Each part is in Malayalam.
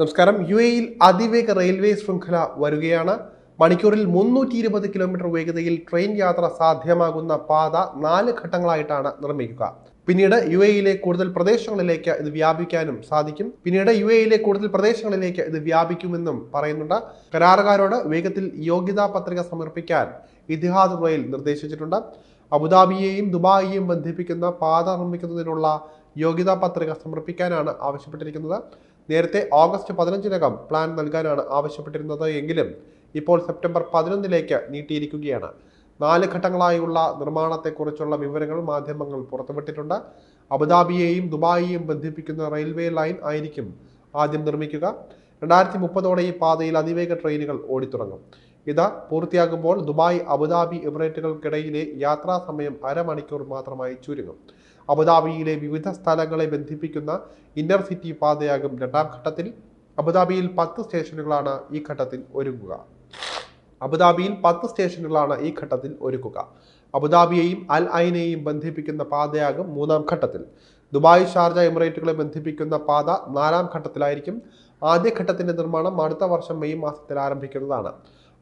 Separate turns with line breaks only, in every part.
നമസ്കാരം. യു എയിൽ അതിവേഗ റെയിൽവേ ശൃംഖല വരികയാണ്. മണിക്കൂറിൽ മുന്നൂറ്റി ഇരുപത് കിലോമീറ്റർ വേഗതയിൽ ട്രെയിൻ യാത്ര സാധ്യമാകുന്ന പാത നാല് ഘട്ടങ്ങളായിട്ടാണ് നിർമ്മിക്കുക. പിന്നീട് യു എയിലെ കൂടുതൽ പ്രദേശങ്ങളിലേക്ക് ഇത് വ്യാപിക്കാനും സാധിക്കും. പിന്നീട് യു എയിലെ കൂടുതൽ പ്രദേശങ്ങളിലേക്ക് ഇത് വ്യാപിക്കുമെന്നും പറയുന്നുണ്ട്. കരാറുകാരോട് വേഗത്തിൽ യോഗ്യതാ പത്രിക സമർപ്പിക്കാൻ ഇതിഹാദ് റെയിൽ നിർദ്ദേശിച്ചിട്ടുണ്ട്. അബുദാബിയെയും ദുബായിയെയും ബന്ധിപ്പിക്കുന്ന പാത നിർമ്മിക്കുന്നതിനുള്ള യോഗ്യതാ പത്രിക സമർപ്പിക്കാനാണ് ആവശ്യപ്പെട്ടിരിക്കുന്നത്. നേരത്തെ ഓഗസ്റ്റ് പതിനഞ്ചിനകം പ്ലാൻ നൽകാനാണ് ആവശ്യപ്പെട്ടിരുന്നത് എങ്കിലും ഇപ്പോൾ സെപ്റ്റംബർ പതിനൊന്നിലേക്ക് നീട്ടിയിരിക്കുകയാണ്. നാല് ഘട്ടങ്ങളായുള്ള നിർമ്മാണത്തെക്കുറിച്ചുള്ള വിവരങ്ങൾ മാധ്യമങ്ങൾ പുറത്തുവിട്ടിട്ടുണ്ട്. അബുദാബിയെയും ദുബായിയെയും ബന്ധിപ്പിക്കുന്ന റെയിൽവേ ലൈൻ ആയിരിക്കും ആദ്യം നിർമ്മിക്കുക. രണ്ടായിരത്തി മുപ്പതോടെ ഈ പാതയിൽ അതിവേഗ ട്രെയിനുകൾ ഓടിത്തുടങ്ങും. ഇത് പൂർത്തിയാകുമ്പോൾ ദുബായ് അബുദാബി എമിറേറ്റുകൾക്കിടയിലെ യാത്രാ സമയം അരമണിക്കൂർ മാത്രമായി ചുരുങ്ങും. അബുദാബിയിലെ വിവിധ സ്ഥലങ്ങളെ ബന്ധിപ്പിക്കുന്ന ഇന്നർ സിറ്റി പാതയാകും രണ്ടാം ഘട്ടത്തിൽ. അബുദാബിയിൽ പത്ത് സ്റ്റേഷനുകളാണ് ഈ ഘട്ടത്തിൽ ഒരുങ്ങുക. അബുദാബിയിൽ പത്ത് സ്റ്റേഷനുകളാണ് ഈ ഘട്ടത്തിൽ ഒരുക്കുക. അബുദാബിയെയും അൽ ഐനെയും ബന്ധിപ്പിക്കുന്ന പാതയാകും മൂന്നാം ഘട്ടത്തിൽ. ദുബായ് ഷാർജ എമിറേറ്റുകളെ ബന്ധിപ്പിക്കുന്ന പാത നാലാം ഘട്ടത്തിലായിരിക്കും. ആദ്യ ഘട്ടത്തിന്റെ നിർമ്മാണം അടുത്ത വർഷം മെയ് മാസത്തിൽ ആരംഭിക്കുന്നതാണ്.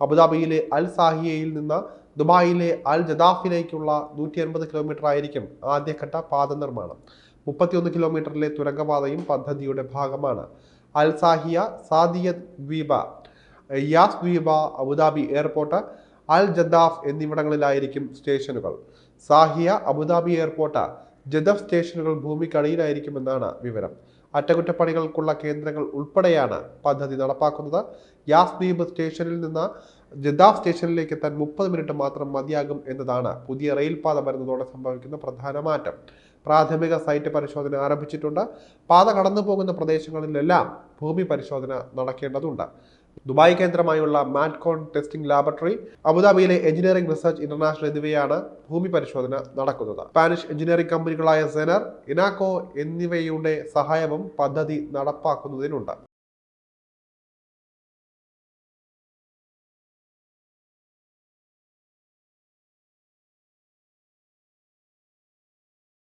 അബുദാബിയിലെ അൽ സാഹിയയിൽ നിന്ന് ദുബായിലെ അൽ ജദാഫിലേക്കുള്ള നൂറ്റി അൻപത് കിലോമീറ്റർ ആയിരിക്കും ആദ്യഘട്ട പാത നിർമ്മാണം മുപ്പത്തിയൊന്ന് കിലോമീറ്ററിലെ തുരങ്കപാതയും പദ്ധതിയുടെ ഭാഗമാണ്. അൽ സാഹിയ സാദിയത് ദ്വീപ യാസ് ദ്വീപ അബുദാബി എയർപോർട്ട് അൽ ജദാഫ് എന്നിവിടങ്ങളിലായിരിക്കും സ്റ്റേഷനുകൾ. സാഹിയ അബുദാബി എയർപോർട്ട് ജദഫ് സ്റ്റേഷനുകൾ ഭൂമിക്കടിയിലായിരിക്കുമെന്നാണ് വിവരം. അറ്റകുറ്റപ്പണികൾക്കുള്ള കേന്ദ്രങ്ങൾ ഉൾപ്പെടെയാണ് പദ്ധതി നടപ്പാക്കുന്നത്. യാസ് ദ്വീപ് സ്റ്റേഷനിൽ നിന്ന് ജദ്ദാഫ് സ്റ്റേഷനിലേക്ക് എത്താൻ മുപ്പത് മിനിറ്റ് മാത്രം മതിയാകും എന്നതാണ് പുതിയ റെയിൽപാത വരുന്നതോടെ സംഭവിക്കുന്ന പ്രധാന മാറ്റം. പ്രാഥമിക സൈറ്റ് പരിശോധന ആരംഭിച്ചിട്ടുണ്ട്. പാത കടന്നു പോകുന്ന പ്രദേശങ്ങളിലെല്ലാം ഭൂമി പരിശോധന നടക്കേണ്ടതുണ്ട്. ദുബായ് കേന്ദ്രമായുള്ള മാറ്റ്കോൺ ടെസ്റ്റിംഗ് ലാബറട്ടറി അബുദാബിയിലെ എഞ്ചിനീയറിംഗ് റിസർച്ച് ഇന്റർനാഷണൽ എന്നിവയാണ് ഭൂമി പരിശോധന നടക്കുന്നത്. സ്പാനിഷ് എഞ്ചിനീയറിംഗ് കമ്പനികളായ സെനർ ഇനാക്കോ എന്നിവയുടെ സഹായവും പദ്ധതി നടപ്പാക്കുന്നതിനുണ്ട്.